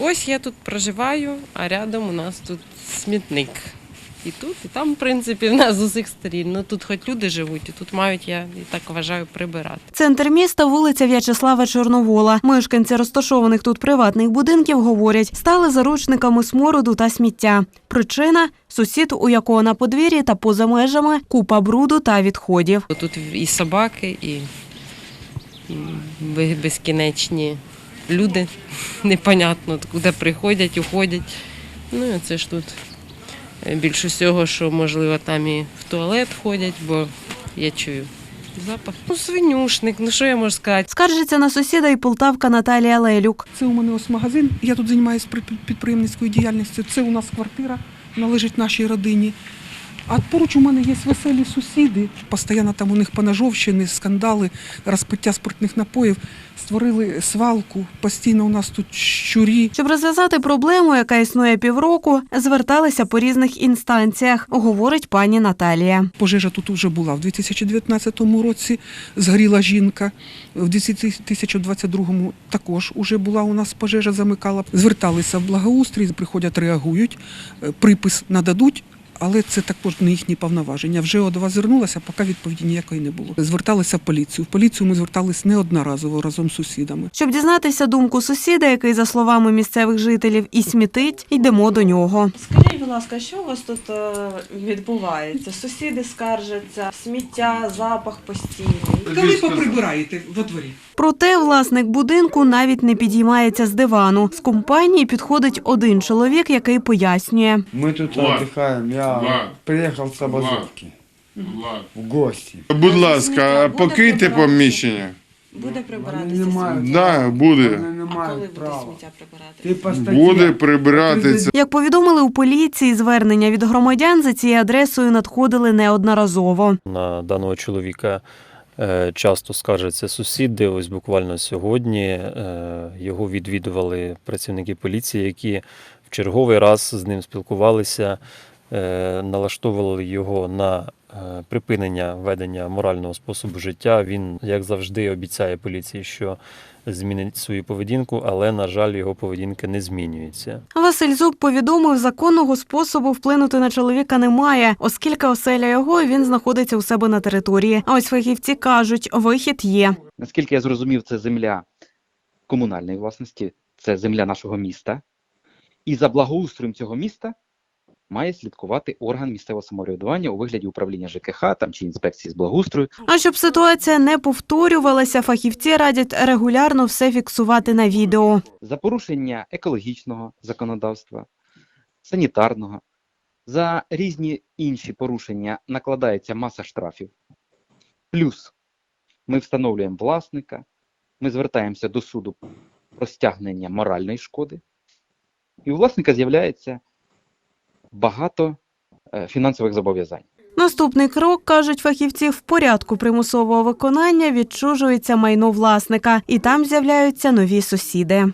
ось я тут проживаю, а рядом у нас тут смітник. І тут, і там, в принципі, в нас з усіх сторін. Ну тут хоч люди живуть, і тут мають, я і так вважаю, прибирати. Центр міста, вулиця В'ячеслава Чорновола. Мешканці розташованих тут приватних будинків говорять, стали заручниками смороду та сміття. Причина сусід, у якого на подвір'ї та поза межами купа бруду та відходів. Тут і собаки, і, безкінечні люди. Непонятно, куди приходять, уходять. Ну і це ж тут е, більше всього, що можливо там і в туалет ходять, бо я чую запах. Ну, свинюшник, ну що я можу сказати? Скаржиться на сусіда і полтавка Наталія Лелюк. Це у мене ось магазин. Я тут займаюся підприємницькою діяльністю. Це у нас квартира, належить нашій родині. А поруч у мене є веселі сусіди. Постійно там у них поножовщини, скандали, розпиття спиртних напоїв. Створили свалку. Постійно у нас тут щурі. Щоб розв'язати проблему, яка існує півроку, зверталися по різних інстанціях, говорить пані Наталія. Пожежа тут вже була. В 2019 році згоріла жінка. В 2022 також уже була у нас пожежа, замикала. Зверталися в благоустрій, приходять, реагують, е, припис нададуть. Але це також не їхні повноваження. Вже вас звернулася, поки відповіді ніякої не було. Зверталися в поліцію. В поліцію ми звертались неодноразово разом з сусідами. Щоб дізнатися думку сусіда, який, за словами місцевих жителів, і смітить, йдемо до нього. Будь ласка, що у вас тут е, відбувається? Сусіди скаржаться, сміття, запах постійний. Коли поприбираєте во дворі? Проте власник будинку навіть не підіймається з дивану. З компанії підходить один чоловік, який пояснює. Мы тут Влад. Я Влад, приехал с обозовки Влад. в гости. Будь ласка, покиньте поміщення. Буде прибиратися сміття? Да, буде. Вони не А коли буде сміття прибирати? Буде прибиратися. Як повідомили у поліції, звернення від громадян за цією адресою надходили неодноразово. На даного чоловіка е, часто скаржаться сусіди. Ось буквально сьогодні е, його відвідували працівники поліції, які в черговий раз з ним спілкувалися, е, налаштовували його на припинення ведення морального способу життя. Він, як завжди, обіцяє поліції, що змінить свою поведінку, але, на жаль, його поведінка не змінюється. Василь Зуб повідомив, законного способу вплинути на чоловіка немає, оскільки оселя його він знаходиться у себе на території. А ось фахівці кажуть, вихід є. Наскільки я зрозумів, це земля комунальної власності, це земля нашого міста. І за благоустроєм цього міста має слідкувати орган місцевого самоврядування у вигляді управління ЖКХ там, чи інспекції з благоустрою. А щоб ситуація не повторювалася, фахівці радять регулярно все фіксувати на відео. За порушення екологічного законодавства, санітарного, за різні інші порушення накладається маса штрафів. Плюс ми встановлюємо власника, ми звертаємося до суду про стягнення моральної шкоди, і у власника з'являється багато е, фінансових зобов'язань. Наступний крок, кажуть фахівці, в порядку примусового виконання відчужується майно власника, і там з'являються нові сусіди.